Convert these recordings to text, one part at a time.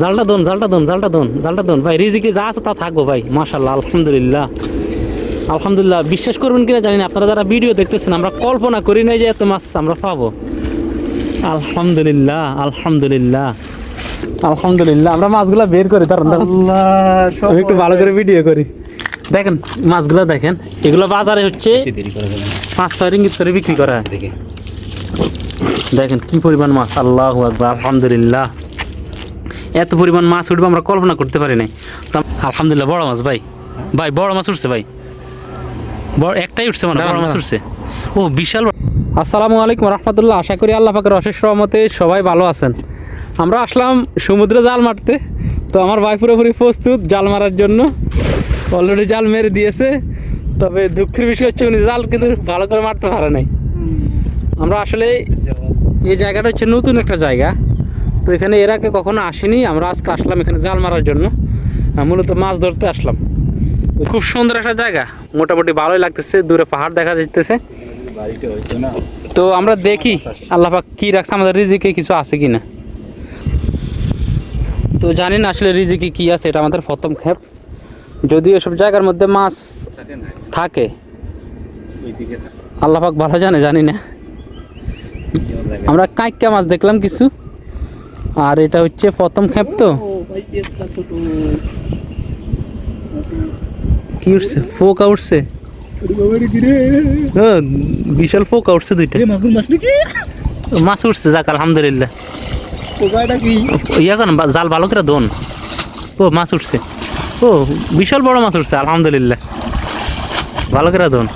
জালটা দোন জালটা দোন জালটা দোন জালটা দোন। ভাই রিজিকে যা আছে তা থাকব ভাই মাশাল্লাহ আলহামদুলিল্লাহ। আলহামদুলিল্লাহ বিশ্বাস করবেন কিনা জানি না আপনারা যারা ভিডিও দেখতেছেন আমরা কল্পনা করি নাই যে এত মাছ আমরা পাবো। আলহামদুলিল্লাহ আলহামদুলিল্লাহ আলহামদুলিল্লাহ আমরা মাছগুলো বের করি আমি একটু ভালো করে ভিডিও করি। দেখেন মাছগুলো দেখেন এগুলো বাজারে হচ্ছে পাঁচ ছয় রিঙ্গিত করে বিক্রি করা। দেখেন কি পরিমাণ মাছ আল্লাহ আকবার আলহামদুলিল্লাহ। এত পরিমাণ মাছ উঠবে আমরা কল্পনা করতে পারি নাই। তো আলহামদুলিল্লাহ বড় মাছ ভাই। ভাই বড় মাছ উঠছে ভাই। বড় একটাই উঠছে মানে বড় মাছ উঠছে। ও বিশাল আসসালামু আলাইকুম রহমতুল্লাহ। আশা করি আল্লাহ পাকের অশেষ রহমতে সবাই ভালো আছেন। আমরা আসলাম সমুদ্রে জাল মারতে। তো আমার ভাই পুরোপুরি প্রস্তুত জাল মারার জন্য। অলরেডি জাল মেরে দিয়েছে। তবে দুঃখের বিষয় হচ্ছে উনি জাল কিন্তু ভালো করে মারতে পারে নাই। আমরা আসলে এই জায়গাটা হচ্ছে নতুন একটা জায়গা। তো এখানে এর আগে কখনো আসেনি, আমরা আজকে আসলাম এখানে জাল মারার জন্য। মূলত মাছ ধরতে আসলাম। খুব সুন্দর একটা জায়গা, মোটামুটি ভালোই লাগতেছে, দূরে পাহাড় দেখা যাইতেছে। তো আমরা দেখি আল্লাহফাক কি রাখছে, আমাদের রিজিকে কিছু আছে কি না তো জানি না আসলে রিজিকে কি আছে, এটা আমাদের প্রথম খেপ। যদি এসব জায়গার মধ্যে মাছ থাকে। আল্লাহ পাক ভালো জানে, জানি না। আমরা কাঁকড়া মাছ দেখলাম কিছু। আর এটা হচ্ছে প্রথম খেপ তো। কি উঠছে? ফোকা উঠছে? বিশাল ফোকা উঠছে দুইটা। মাছ উঠছে যাক আলহামদুলিল্লাহ। ইয়া কেন জাল ভালো করে দোন ও মাছ উঠছে। ও বিশাল বড় মাছ উঠছে আলহামদুলিল্লাহ। ভালো করে দোন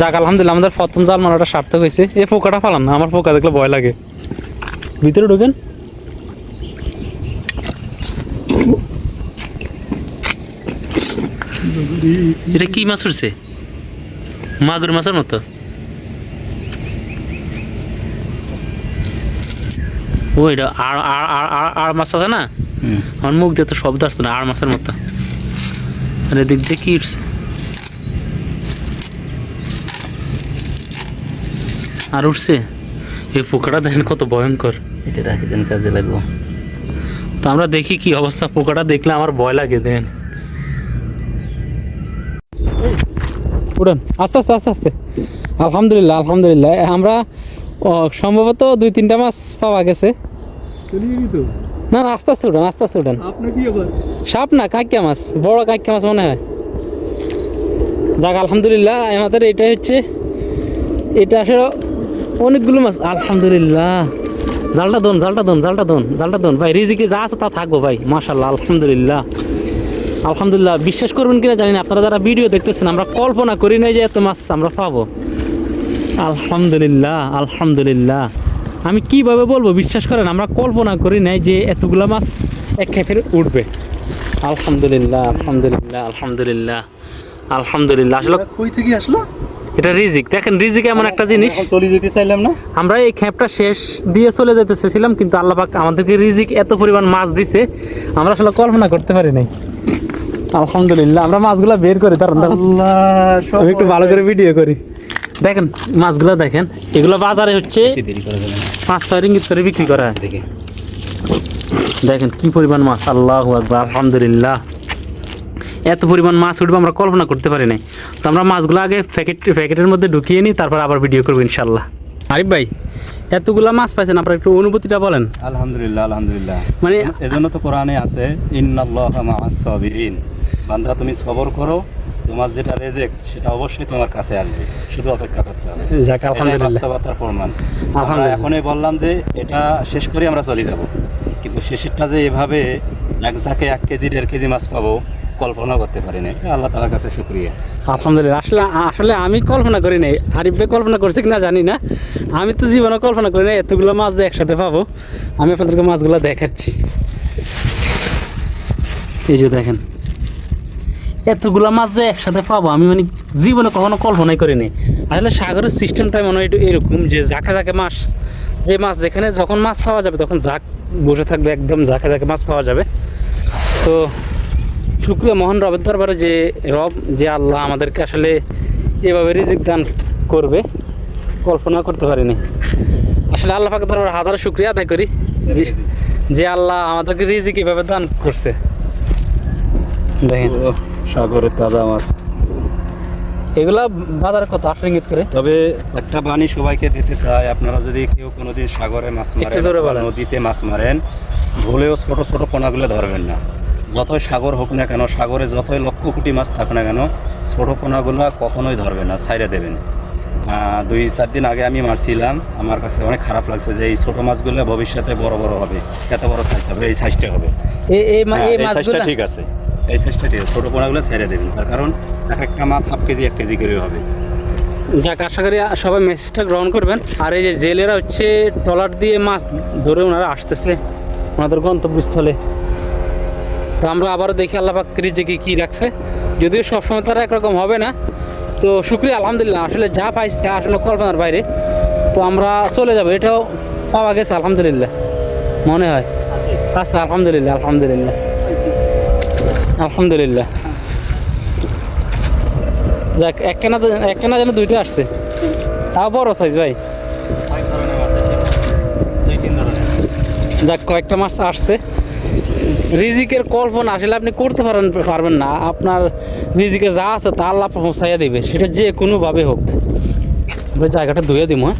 যাক আলহামদুলিল্লাহ আমাদের প্রথম জাল মারাটা সার্থক হয়েছে। এ পোকাটা ফালান না আমার পোকা দেখলে ভয় লাগে। ভিতরে ঢুকেন। এটা কি মাছ উঠছে? মাগুর মাছের মতো। ওইটা আর আর আর আর আর মাছ আছে না? আমার মুখ দিয়ে তো শব্দ আসতো না আর মাছের মতো। আর এদিক দিয়ে কি উঠছে? আর উঠছে? এই পোকাটা দেখেন কত ভয়ঙ্কর। এটা রাখি দেন কাজে লাগবো। তো আমরা দেখি কি অবস্থা পোকাটা দেখলে আমার ভয় লাগে দেন উড়ান আস্তে আস্তে আস্তে আস্তে। আলহামদুলিল্লাহ আলহামদুলিল্লাহ। আমরা সম্ভবত দুই তিনটা মাছ পাওয়া গেছে। না না, আস্তে আস্তে উঠান আস্তে আস্তে উঠান। সাপ না কাকিয়া মাছ বড় কাকিয়া মাছ মনে হয়। যাক আলহামদুলিল্লাহ আমাদের এটা হচ্ছে এটা আসলে অনেকগুলো মাছ, আলহামদুলিল্লাহ। জালটা দোন জালটা দোন জালটা দোন জালটা দোন। ভাই, রিজিকে যা আছে তা থাকব ভাই মাশাল্লাহ আলহামদুলিল্লাহ। আলহামদুলিল্লাহ, বিশ্বাস করবেন কিনা জানি না, আপনারা যারা ভিডিও দেখতেছেন, আমরা কল্পনা করি নাই যে এত মাছ আমরা পাবো। আলহামদুলিল্লাহ আলহামদুলিল্লাহ। আমি কীভাবে বলব, বিশ্বাস করেন, আমরা কল্পনা করি নাই যে এতগুলো মাছ এক খেপের উঠবে। আলহামদুলিল্লাহ আলহামদুলিল্লাহ আলহামদুলিল্লাহ আলহামদুলিল্লাহ। আসলে কই থেকে আসলো? এটা রিজিক। দেখেন রিজিক এমন একটা জিনিস। চলে যেতে চাইলাম না? আমরা এই খ্যাপটা শেষ দিয়ে চলে যেতে চেয়েছিলাম কিন্তু আল্লাহ পাক আমাদেরকে রিজিক এত পরিমাণ মাছ দিছে আমরা আসলে কল্পনা করতে পারি নাই। আলহামদুলিল্লাহ আমরা মাছগুলো বের করি আমি একটু ভালো করে ভিডিও করি। দেখেন মাছগুলো দেখেন এগুলো বাজারে হচ্ছে পাঁচ ছয় রিঙ্গিত করে বিক্রি করা। দেখেন কি পরিমাণ মাছ আল্লাহ আকবার আলহামদুলিল্লাহ। এত পরিমাণ মাছ উঠবে আমরা কল্পনা করতে পারি নাই। তো আমরা মাছগুলো আগে প্যাকেট প্যাকেটের মধ্যে ঢুকিয়ে নিই তারপর আবার ভিডিও করব ইনশাল্লাহ। আরিফ ভাই এতগুলা মাছ পাইছেন আপনার একটু অনুভূতিটা বলেন। আলহামদুলিল্লাহ আলহামদুলিল্লাহ। মানে এজন্য তো কোরআনে আছে ইন্নাল্লাহ বান্দা তুমি সবর করো তোমার যেটা রেজেক সেটা অবশ্যই তোমার কাছে আসবে। শুধু অপেক্ষা করতে হবে। যাক আলহামদুলিল্লাহ। বাস্তবতার প্রমাণ। আমরা এখনই বললাম যে এটা শেষ করে আমরা চলে যাব। কিন্তু শেষেরটা যে এভাবে এক ঝাঁকে এক কেজি দেড় কেজি মাছ পাবো কল্পনা করতে পারি না এটা আল্লাহ তালার কাছে শুক্রিয়া। আলহামদুলিল্লাহ। আসলে আসলে আমি কল্পনা করি নাই। আরিফ ভাই কল্পনা করছে কিনা জানি না। আমি তো জীবনে কল্পনা করি না এতগুলো মাছ যে একসাথে পাবো। আমি আপনাদেরকে মাছগুলো দেখাচ্ছি। এই যে দেখেন। এতগুলো মাছ যে একসাথে পাবো, আমি মানে জীবনে কখনো কল্পনাই করিনি আসলে সাগরের সিস্টেমটাই মনে হয় এরকম যে ঝাঁকে ঝাঁকে মাছ, যে মাছ যেখানে যখন মাছ পাওয়া যাবে, তখন ঝাঁক বসে থাকবে, একদম ঝাঁকে ঝাঁকে মাছ পাওয়া যাবে। তো শুক্রিয়া মহান রবের দরবারে যে রব যে আল্লাহ আমাদেরকে আসলে এভাবে রিজিক দান করবে কল্পনা করতে পারিনি। আসলে আল্লাহ পাকের দরবারে হাজার শুক্রিয়া আদায় করি যে- আল্লাহ আমাদেরকে রিজিক এভাবে দান করছে। দেখেন। সাগরের তাজা মাছ। এগুলা বাজারে কত? আট রিঙ্গিত করে? তবে একটা বাণী সবাইকে দিতে চাই আপনারা যদি কেউ কোনোদিন সাগরে মাছ মারেন। নদীতে মাছ মারেন ভুলেও ছোট ছোট পোনাগুলো ধরবেন না। যতই সাগর হোক না কেন সাগরে যতই লক্ষ কোটি মাছ থাক না কেন ছোট পোনাগুলো কখনোই ধরবে না ছাইড়ে দেবেন দুই চার দিন আগে আমি মারছিলাম আমার কাছে অনেক খারাপ লাগছে যে এই ছোট মাছগুলো ভবিষ্যতে বড় বড় হবে এত বড় সাইজ হবে এই সাইজটা হবে। এই মা- হ্যাঁ, সাইজটা ঠিক আছে এই সাইজটা ঠিক আছে ছোট পোনাগুলো ছেড়ে দেবেন তার কারণ এক একটা মাছ হাফ কেজি এক কেজি করে হবে। যাক আশা করি সবাই মেসেজটা গ্রহণ করবেন। আর এই যে জেলেরা হচ্ছে ট্রলার দিয়ে মাছ ধরে ওনারা আসতেছে ওনাদের গন্তব্যস্থলে। তো আমরা আবারও দেখি আল্লাহ পাক রিজিকে কি রাখছে। যদিও সবসময় তারা একরকম হবে না। তো শুক্রিয়া আলহামদুলিল্লাহ। আসলে যা পাইছি তা আসলে কল্পনার বাইরে। তো আমরা চলে যাব। এটাও পাওয়া গেছে আলহামদুলিল্লাহ। মনে হয়। আচ্ছা আলহামদুলিল্লাহ আলহামদুলিল্লাহ। আলহামদুলিল্লাহ। যাক একটা না একটা না যেন দুইটা আসছে। তাও বড় সাইজ ভাই। যাক কয়েকটা মাছ আসছে। রিজিকের কল্পনা আসলে আপনি করতে পারেন পারবেন না। আপনার রিজিকে যা আছে তা আল্লাহ পৌঁছাইয়া দিবে। সেটা যে কোনোভাবে হোক। জায়গাটা ধুয়ে দিব হ্যাঁ?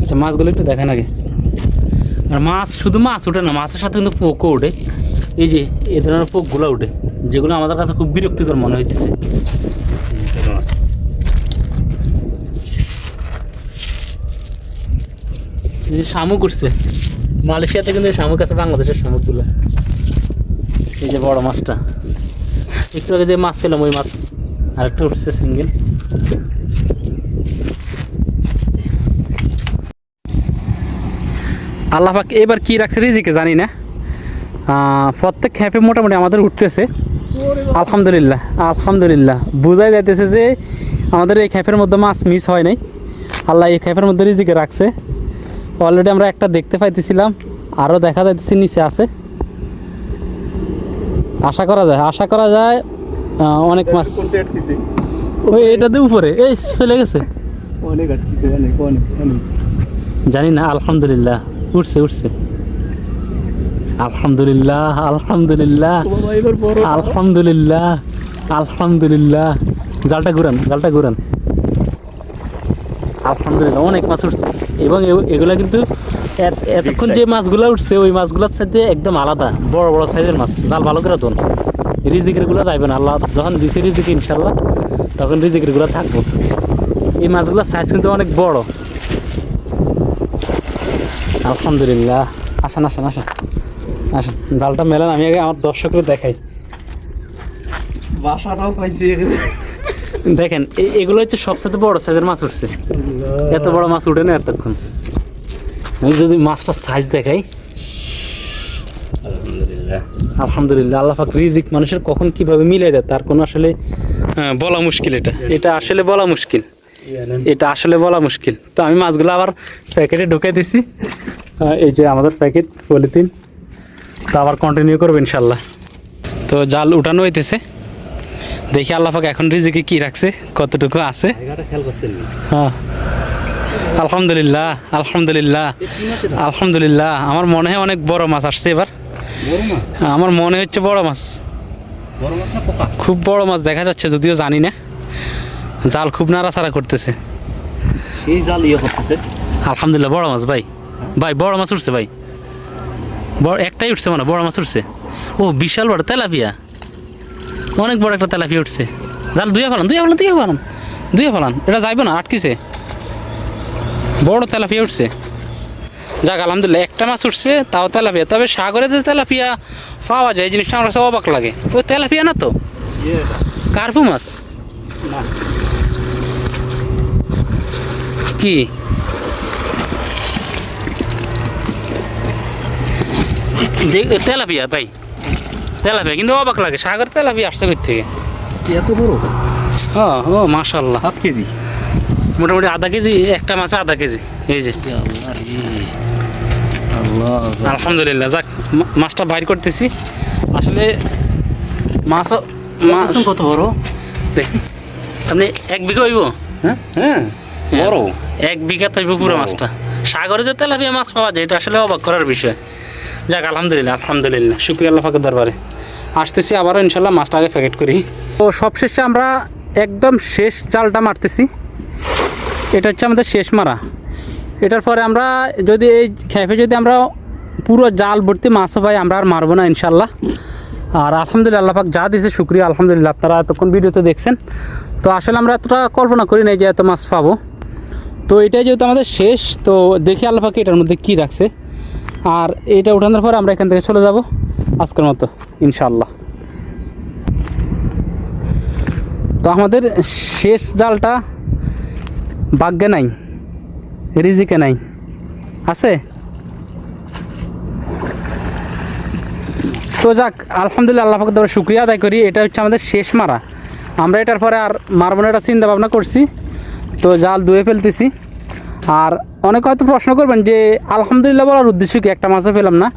আচ্ছা মাছগুলো একটু দেখেন আগে। আর মাছ শুধু মাছ ওঠে না, মাছের সাথে কিন্তু পোকও ওঠে এই যে, এ ধরনের পোকগুলো ওঠে যেগুলো আমাদের কাছে খুব বিরক্তিকর মনে হইতেছে। শামুক উঠছে। মালয়েশিয়াতে কিন্তু শামুক আছে, বাংলাদেশের শামুকগুলো। এই যে বড় মাছটা। একটু আগে যে মাছ পেলাম, ওই মাছ আরেকটা উঠছে সিঙ্গেল। আল্লাহ পাক এবার কি রাখছে রিজিকে জানি না। প্রত্যেক খ্যাপে মোটামুটি আমাদের উঠতেছে। আলহামদুলিল্লাহ আলহামদুলিল্লাহ। বোঝাই যাইতেছে যে আমাদের এই খ্যাপের মধ্যে মাছ মিস হয় নাই। আল্লাহ এই খ্যাপের মধ্যে রিজিকে রাখছে। অলরেডি আমরা একটা দেখতে পাইতেছিলাম আরও দেখা যাইতেছে নিচে আছে। আশা করা যায় আশা করা যায় অনেক মাছ। ওই এটাতে উপরে এই চলে গেছে। অনেক আটকেছে অনেক অনেক অনেক। জানি না আলহামদুলিল্লাহ উঠছে উঠছে। আলহামদুলিল্লাহ আলহামদুলিল্লাহ আলহামদুলিল্লাহ আলহামদুলিল্লাহ। জালটা ঘুরান জালটা ঘুরান। আলহামদুলিল্লাহ অনেক মাছ উঠছে। এবং এগুলা কিন্তু এত- এতক্ষণ যে মাছগুলো উঠছে ওই মাছগুলোর সাথে একদম আলাদা। বড় বড় সাইজের মাছ। জাল ভালো করে দোন রিজিকেরগুলো যাইবে না। আল্লাহ যখন দিছে রিজিক ইনশাল্লাহ তখন রিজিকেরগুলো থাকব। এই মাছগুলোর সাইজ কিন্তু অনেক বড়। আলহামদুলিল্লাহ। আসেন আসেন আসেন। আসেন। জালটা মেলেন আমি আগে আমার দর্শকরা দেখাই। বাসাটাও পাইছি দেখেন এগুলো হচ্ছে সবচেয়ে বড় সাইজের মাছ উঠছে। এত বড় মাছ উঠে না এতক্ষণ। আমি যদি মাছটার সাইজ দেখাই। আলহামদুলিল্লাহ। আল্লাহ পাক রিজিক মানুষের কখন কীভাবে মিলে দেয় তার কোনো আসলে বলা মুশকিল এটা। এটা আসলে বলা মুশকিল। এটা আসলে বলা মুশকিল। তো আমি মাছগুলো আবার প্যাকেটে ঢুকে দিছি। এই যে আমাদের প্যাকেট পলিথিন। তো আবার কন্টিনিউ করব ইনশাল্লাহ তো জাল উঠানো হইতেছে। দেখি আল্লাহ পাক এখন রিজিকে কি রাখছে কতটুকু আছে। হ্যাঁ। আলহামদুলিল্লাহ আলহামদুলিল্লাহ আলহামদুলিল্লাহ। আমার মনে হয় অনেক বড় মাছ আসছে এবার। আমার মনে হচ্ছে বড় মাছ। খুব বড় মাছ দেখা যাচ্ছে যদিও জানি না। জাল খুব নাড়াচাড়া করতেছে। সেই জাল ইয়ে করতেছে। আলহামদুলিল্লাহ বড় মাছ ভাই। ভাই বড় মাছ উঠছে ভাই। বড় একটাই উঠছে মানে বড় মাছ উঠছে। ও বিশাল বড় তেলাপিয়া? অনেক বড় একটা তেলাপিয়া উঠছে। জাল দুইয়া ফেলান দুইয়া ফেলান দুইয়া ফেলান দুইয়া ফেলান। এটা যাইবে না আটকিছে। বড় তেলাপিয়া উঠছে। যাক আলহামদুলিল্লাহ একটা মাছ উঠছে তাও তেলাপিয়া। তবে সাগরে যে তেলাপিয়া পাওয়া যায় এই জিনিসটা আমার কাছে অবাক লাগে। ওই তেলাপিয়া না তো? কার্পু মাছ? কি? দেখ- তেলাপিয়া ভাই। তেলাপিয়া কিন্তু অবাক লাগে সাগর তেলাপিয়া আসছে কই থেকে? এত বড়? ও ও মাশাল্লাহ হাফ কেজি? মোটামুটি আধা কেজি একটা মাছ আধা কেজি এই যে। আলহামদুলিল্লাহ যাক মাছটা বাইর করতেছি। আসলে মাছও মাছ কত বড়? দেখি আপনি এক বিঘা হইব? হ্যাঁ? হ্যাঁ বড়। এক বিঘা থাকবে পুরো মাছটা। সাগরে যে তেলাপিয়া মাছ পাওয়া যায় এটা আসলে অবাক করার বিষয়। যাক, আলহামদুলিল্লাহ আলহামদুলিল্লাহ। শুক্রিয়া আল্লাহ ফাঁকের দরবারে। আসতেছি আবারও ইনশাল্লাহ মাছটা আগে প্যাকেট করি। তো সবশেষে আমরা একদম শেষ জালটা মারতেছি। এটা হচ্ছে আমাদের শেষ মারা। এটার পরে আমরা যদি এই খেপে যদি আমরা পুরো জাল ভর্তি মাছও পাই আমরা আর মারবো না ইনশাল্লাহ আর আলহামদুলিল্লাহ, আল্লাহ যা দিয়েছে শুক্রিয়া, আলহামদুলিল্লাহ। আপনারা এতক্ষণ ভিডিওতে দেখছেন। তো আসলে আমরা এতটা কল্পনা করি নাই যে এত মাছ পাবো। তো এটাই যেহেতু আমাদের শেষ, তো দেখি আল্লাহ পাক এটার মধ্যে কী রাখছে। আর এটা উঠানোর পর আমরা এখান থেকে চলে যাব আজকের মতো ইনশাল্লাহ তো আমাদের শেষ জালটা ভাগ্যে নাই, রিজিকে নাই, আছে? তো যাক, আলহামদুলিল্লাহ আল্লাহ দ্বারা শুক্রিয়া আদায় করি, এটা হচ্ছে আমাদের শেষ মারা। আমরা এটার পরে আর মারবো না, এটা চিন্তা ভাবনা করছি। তো জাল ধুয়ে ফেলতেছি। আর অনেকে হয়তো প্রশ্ন করবেন যে, আলহামদুলিল্লাহ বলার উদ্দেশ্য কি? একটা মাছও পেলাম না।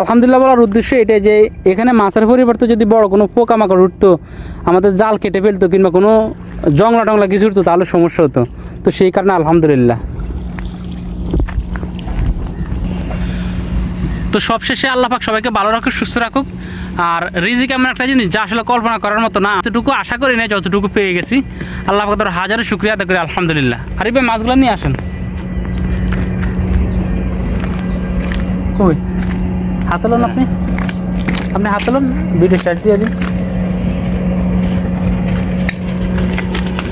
আলহামদুলিল্লাহ বলার উদ্দেশ্য এটাই যে, এখানে মাছের পরিবর্তে যদি বড় কোনো পোকামাকড় উঠতো, আমাদের জাল কেটে ফেলতো কিংবা কোনো জংলা টংলা কিছু উঠতো, তাহলে সমস্যা হতো। তো সেই কারণে আলহামদুলিল্লাহ। তো সবশেষে আল্লাহ পাক সবাইকে ভালো রাখুক, সুস্থ রাখুক। আর রিজিক এমন একটা জিনিস যা আসলে কল্পনা করার মতো না। এতটুকু আশা করি না যতটুকু পেয়ে গেছি। আল্লাহ পাক হাজারো শুক্রিয়া আদা করি, আলহামদুলিল্লাহ। আরে ভাই, মাছগুলো নিয়ে আসেন। কই? হাতে লোন আপনি। আপনি হাতে লোন ভিডিও স্টার্ট দিয়ে দিন।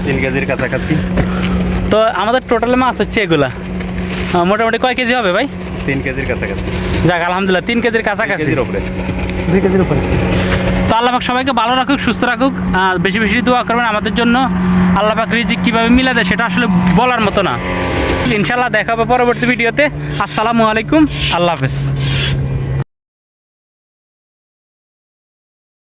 তিন কেজির কাছাকাছি। তো আমাদের টোটাল মাছ হচ্ছে এগুলা। মোটামুটি কয় কেজি হবে ভাই? তিন কেজির কাছাকাছি। যাক আলহামদুলিল্লাহ তিন কেজির কাছাকাছি। কেজির ওপরে দুই কেজির উপরে। তো আল্লাহ পাক সবাইকে ভালো রাখুক সুস্থ রাখুক আর বেশি বেশি দোয়া করবেন আমাদের জন্য। আল্লাহ পাক রিজিক কীভাবে মিলা দেয় সেটা আসলে বলার মতো না। ইনশাল্লাহ দেখাবো পরবর্তী ভিডিওতে। আসসালামু আলাইকুম আল্লাহ হাফেজ।